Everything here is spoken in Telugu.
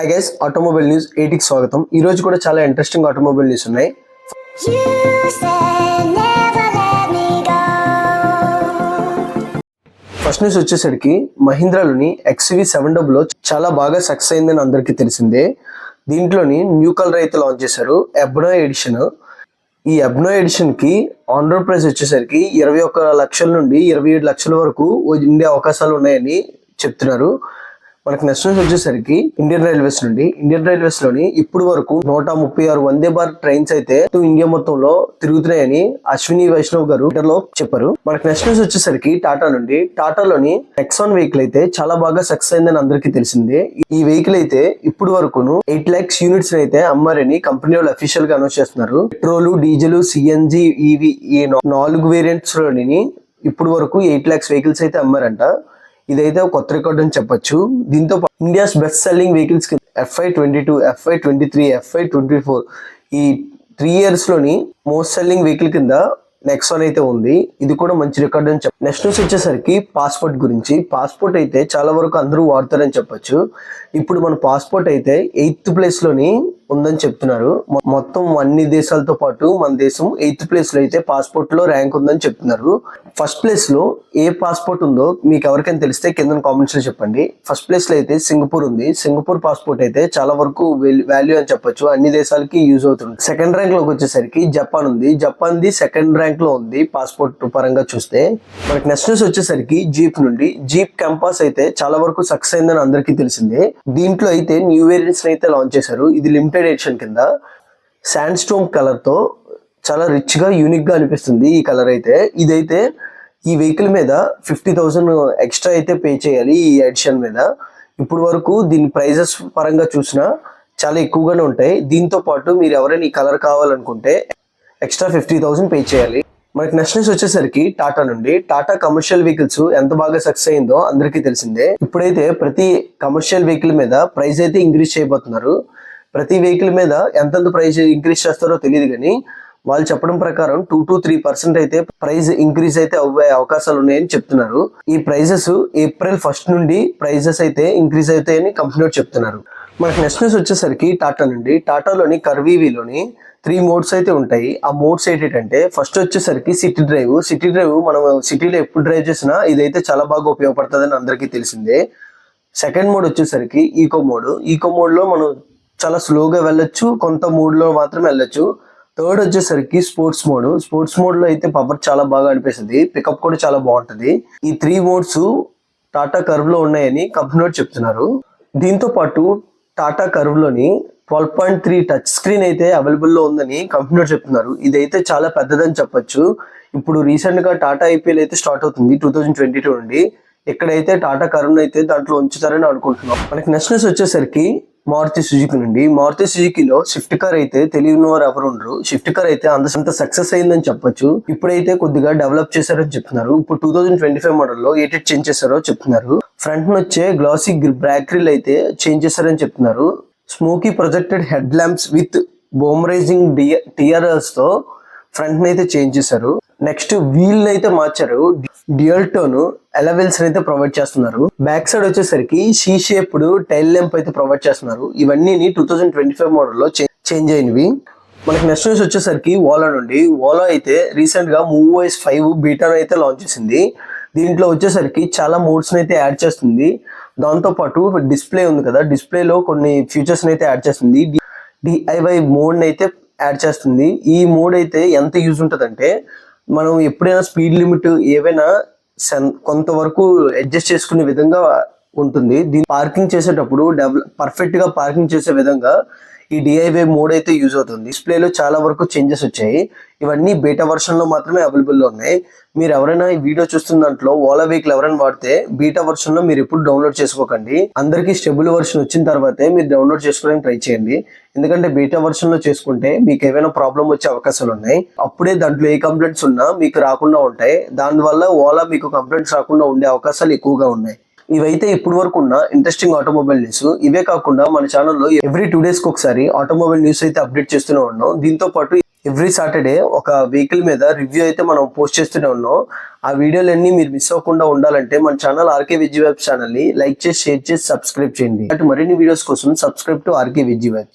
హాయ్ గైస్ ఆటోమొబైల్ న్యూస్ ఎయిటీకి స్వాగతం. ఈ రోజు కూడా చాలా ఇంట్రెస్టింగ్ ఆటోమొబైల్ న్యూస్ ఉన్నాయి. ఫస్ట్ న్యూస్ వచ్చేసరికి మహీంద్రాలోని ఎక్స్వి సెవెన్ డబ్లో చాలా బాగా సక్సెస్ అయిందని అందరికీ తెలిసిందే. దీంట్లోని న్యూ కలర్ అయితే లాంచ్ చేశారు ఎబ్నో ఎడిషన్ ఈ ఎబ్నో ఎడిషన్కి ఆన్ రోడ్ ప్రైస్ వచ్చేసరికి ఇరవై ఒక్క లక్షల నుండి ఇరవై ఏడు లక్షల వరకు ఉండే అవకాశాలు ఉన్నాయని చెప్తున్నారు. మనకు నెక్స్ట్ న్యూస్ వచ్చేసరికి ఇండియన్ రైల్వేస్ నుండి. ఇండియన్ రైల్వేస్లోని ఇప్పుడు వరకు నూట ముప్పై ఆరు వందే భారత్ ట్రైన్స్ అయితే ఇండియా మొత్తంలో తిరుగుతున్నాయని అశ్విని వైష్ణవ్ గారు లో చెప్పారు. మనకి నెక్స్ట్ న్యూస్ వచ్చేసరికి టాటా నుండి. టాటాలోని నెక్సాన్ వెహికల్ అయితే చాలా బాగా సక్సెస్ అయిందని అందరికీ తెలిసిందే. ఈ వెహికల్ అయితే ఇప్పుడు వరకును ఎయిట్ లాక్స్ యూనిట్స్ అయితే అమ్మారని కంపెనీ వాళ్ళు అఫీషియల్గా అనౌన్స్ చేస్తున్నారు. పెట్రోల్ డీజిల్ సిఎన్జి ఈవి ఈ నాలుగు వేరియంట్స్లోని ఇప్పుడు వరకు ఎయిట్ లాక్స్ వెహికల్స్ అయితే అమ్మారంట. ఇదైతే కొత్త రికార్డ్ అని చెప్పొచ్చు. దీంతో ఇండియాస్ బెస్ట్ సెల్లింగ్ వెహికల్స్ కింద FY twenty two FY twenty three FY twenty four ఈ త్రీ ఇయర్స్లోని మోస్ట్ సెల్లింగ్ వెహికల్ కింద నెక్సాన్ అయితే ఉంది. ఇది కూడా మంచి రికార్డ్ అని చెప్ప నెక్స్ట్ న్యూస్ వచ్చేసరికి పాస్పోర్ట్ గురించి. పాస్పోర్ట్ అయితే చాలా వరకు అందరూ వాడతారని చెప్పొచ్చు. ఇప్పుడు మన పాస్పోర్ట్ అయితే ఎయిత్ ప్లేస్లోని ఉందని చెప్తున్నారు. మొత్తం అన్ని దేశాలతో పాటు మన దేశం ఎయిత్ ప్లేస్లో అయితే పాస్పోర్ట్లో ర్యాంక్ ఉందని చెప్తున్నారు. ఫస్ట్ ప్లేస్లో ఏ పాస్పోర్ట్ ఉందో మీకు ఎవరికైనా తెలిస్తే కింద కామెంట్స్లో చెప్పండి. ఫస్ట్ ప్లేస్లో అయితే సింగపూర్ ఉంది. సింగపూర్ పాస్పోర్ట్ అయితే చాలా వరకు వాల్యూ అని చెప్పొచ్చు. అన్ని దేశాలకి యూజ్ అవుతుంది. సెకండ్ ర్యాంక్లోకి వచ్చేసరికి జపాన్ ఉంది. జపాన్ ది సెకండ్ ర్యాంక్లో ఉంది పాస్పోర్ట్ పరంగా చూస్తే. మనకి నెక్స్ట్ న్యూస్ వచ్చేసరికి జీప్ నుండి. జీప్ క్యాంపస్ అయితే చాలా వరకు సక్సెస్ అయిందని అందరికీ తెలిసిందే. దీంట్లో అయితే న్యూ వేరియంట్స్ అయితే లాంచ్ చేశారు. ఇది లిమిటెడ్ ఎడిషన్ కింద శాండ్ స్టోన్ కలర్తో చాలా రిచ్గా యూనిక్గా అనిపిస్తుంది ఈ కలర్ అయితే. ఇదైతే ఈ వెహికల్ మీద ఫిఫ్టీ థౌసండ్ ఎక్స్ట్రా అయితే పే చేయాలి ఈ ఎడిషన్ మీద. ఇప్పుడు వరకు దీని ప్రైజెస్ పరంగా చూసినా చాలా ఎక్కువగానే ఉంటాయి. దీంతో పాటు మీరు ఎవరైనా ఈ కలర్ కావాలనుకుంటే ఎక్స్ట్రా ఫిఫ్టీ థౌసండ్ పే చేయాలి. మనకి నెక్స్ట్ న్యూస్ వచ్చేసరికి టాటా నుండి. టాటా కమర్షియల్ వెహికల్స్ ఎంత బాగా సక్సెస్ అయిందో అందరికీ తెలిసిందే. ఇప్పుడైతే ప్రతి కమర్షియల్ వెహికల్ మీద ప్రైస్ అయితే ఇంక్రీజ్ చేయబోతున్నారు. ప్రతి వెహికల్ మీద ఎంతెంత ప్రైస్ ఇంక్రీజ్ చేస్తారో తెలియదు కానీ వాళ్ళు చెప్పడం ప్రకారం టూ టు త్రీ పర్సెంట్ అయితే ప్రైస్ ఇంక్రీజ్ అయితే అవ్వే అవకాశాలు ఉన్నాయని చెప్తున్నారు. ఈ ప్రైజెస్ ఏప్రిల్ ఫస్ట్ నుండి ప్రైజెస్ అయితే ఇంక్రీజ్ అవుతాయని కంపెనీ చెప్తున్నారు. మనకి నెక్స్ట్ న్యూస్ వచ్చేసరికి టాటా నుండి. టాటాలోని కర్వీవీలోని త్రీ మోడ్స్ అయితే ఉంటాయి. ఆ మోడ్స్ ఏంటంటే ఫస్ట్ వచ్చేసరికి సిటీ డ్రైవ్ సిటీ డ్రైవ్ మనం సిటీలో ఎప్పుడు డ్రైవ్ చేసినా ఇదైతే చాలా బాగా ఉపయోగపడుతుందని అందరికీ తెలిసిందే. సెకండ్ మోడ్ వచ్చేసరికి ఈకో మోడ్ ఈకో మోడ్లో మనం చాలా స్లోగా వెళ్ళొచ్చు కొంత మూడ్లో మాత్రం వెళ్ళొచ్చు. థర్డ్ వచ్చేసరికి స్పోర్ట్స్ మోడ్ స్పోర్ట్స్ మోడ్లో అయితే పవర్ చాలా బాగా అనిపిస్తుంది. పికప్ కూడా చాలా బాగుంటుంది. ఈ త్రీ మోడ్స్ టాటా కర్వ్లో ఉన్నాయని కంపెనీ వాళ్ళు చెప్తున్నారు. దీంతో పాటు Tata కర్వ్లోని twelve point three touch screen అయితే అవైలబుల్లో ఉందని కంపెనీ వాళ్ళు చెప్తున్నారు. ఇదైతే చాలా పెద్దదని చెప్పొచ్చు. ఇప్పుడు రీసెంట్గా టాటా ఐపీఎల్ అయితే స్టార్ట్ అవుతుంది టూ థౌజండ్ ట్వంటీ టూ నుండి ఇక్కడైతే టాటా కరుణ్ అయితే దాంట్లో ఉంచుతారని అనుకుంటున్నాం. మనకి నెక్స్ట్ వచ్చేసరికి మారుతి సుజుకి నుండి. మారుతి సుజుకిలో షిఫ్ట్ కార్ అయితే తెలియని వారు ఎవరు ఉండరు. షిఫ్ట్ కార్ అయితే అంత అంత సక్సెస్ అయిందని చెప్పొచ్చు. ఇప్పుడైతే కొద్దిగా డెవలప్ చేశారని చెప్తున్నారు. ఇప్పుడు టూ థౌజండ్ ట్వంటీ ఫైవ్ మోడల్లో ఏటెట్ చేంజ్ చేశారో చెప్తున్నారు. ఫ్రంట్ వచ్చే గ్లాసీ బ్రాక్ గ్రిల్ అయితే చేంజ్ చేశారని చెప్తున్నారు. Smoky projected head lamps with బోమరైజింగ్ టిఆర్ఎల్స్తో ఫ్రంట్ అయితే చేంజ్ చేశారు. నెక్స్ట్ వీల్ అయితే మార్చారు. డ్యూయల్ టోన్ ఎలవెల్స్ అయితే ప్రొవైడ్ చేస్తున్నారు. బ్యాక్ సైడ్ వచ్చేసరికి షీ షేప్డ్ టైల్ ల్యాంప్ అయితే ప్రొవైడ్ చేస్తున్నారు. ఇవన్నీ టూ థౌజండ్ ట్వంటీ ఫైవ్ మోడల్లో చేంజ్ అయినవి. మనకి నెక్స్ట్ న్యూస్ వచ్చేసరికి ఓలా నుండి. ఓలా అయితే రీసెంట్గా మూవ్ వైస్ ఫైవ్ బీటాను అయితే లాంచ్ చేసింది. దీంట్లో వచ్చేసరికి చాలా మోడ్స్ అయితే యాడ్ చేస్తుంది. దాంతో పాటు డిస్ప్లే ఉంది కదా. డిస్ప్లేలో కొన్ని ఫీచర్స్ అయితే యాడ్ చేస్తుంది. డిఐవై మోడ్ అయితే యాడ్ చేస్తుంది. ఈ మోడ్ అయితే ఎంత యూజ్ ఉంటుందంటే మనం ఎప్పుడైనా స్పీడ్ లిమిట్ ఏవైనా కొంతవరకు అడ్జస్ట్ చేసుకునే విధంగా ఉంటుంది. దీన్ని పార్కింగ్ చేసేటప్పుడు డెవలప్ పర్ఫెక్ట్గా పార్కింగ్ చేసే విధంగా ఈ డిఐవై మోడ్ అయితే యూజ్ అవుతుంది. డిస్ప్లేలో చాలా వరకు చేంజెస్ వచ్చాయి. ఇవన్నీ బీటా వర్షన్లో మాత్రమే అవైలబుల్లో ఉన్నాయి. మీరు ఎవరైనా ఈ వీడియో చూస్తున్న దాంట్లో ఓలా వెహికల్ ఎవరైనా వాడితే బీటా వర్షన్లో మీరు ఎప్పుడు డౌన్లోడ్ చేసుకోకండి. అందరికీ స్టెబుల్ వర్షన్ వచ్చిన తర్వాతే మీరు డౌన్లోడ్ చేసుకోవడానికి ట్రై చేయండి. ఎందుకంటే బీటా వర్షన్లో చేసుకుంటే మీకు ఏమైనా ప్రాబ్లం వచ్చే అవకాశాలు ఉన్నాయి. అప్పుడే దాంట్లో ఏ కంప్లైంట్స్ ఉన్నా మీకు రాకుండా ఉంటాయి. దానివల్ల ఓలా మీకు కంప్లైంట్స్ రాకుండా ఉండే అవకాశాలు ఎక్కువగా ఉన్నాయి. ఇవైతే ఇప్పుడు వరకు ఉన్న ఇంట్రెస్టింగ్ ఆటోమొబైల్ న్యూస్ ఇవే కాకుండా మన ఛానల్లో ఎవ్రీ టూ డేస్కి ఒకసారి ఆటోమొబైల్ న్యూస్ అయితే అప్డేట్ చేస్తూనే ఉన్నాం. దీంతో పాటు ఎవ్రీ సాటర్డే ఒక వెహికల్ మీద రివ్యూ అయితే మనం పోస్ట్ చేస్తూనే ఉన్నాం. ఆ వీడియోలన్నీ మీరు మిస్ అవ్వకుండా ఉండాలంటే మన ఛానల్ ఆర్కే విజీ వెబ్ ఛానల్ని లైక్ చేసి షేర్ చేసి సబ్స్క్రైబ్ చేయండి. అటు మరిన్ని వీడియోస్ కోసం subscribe to RK Viji web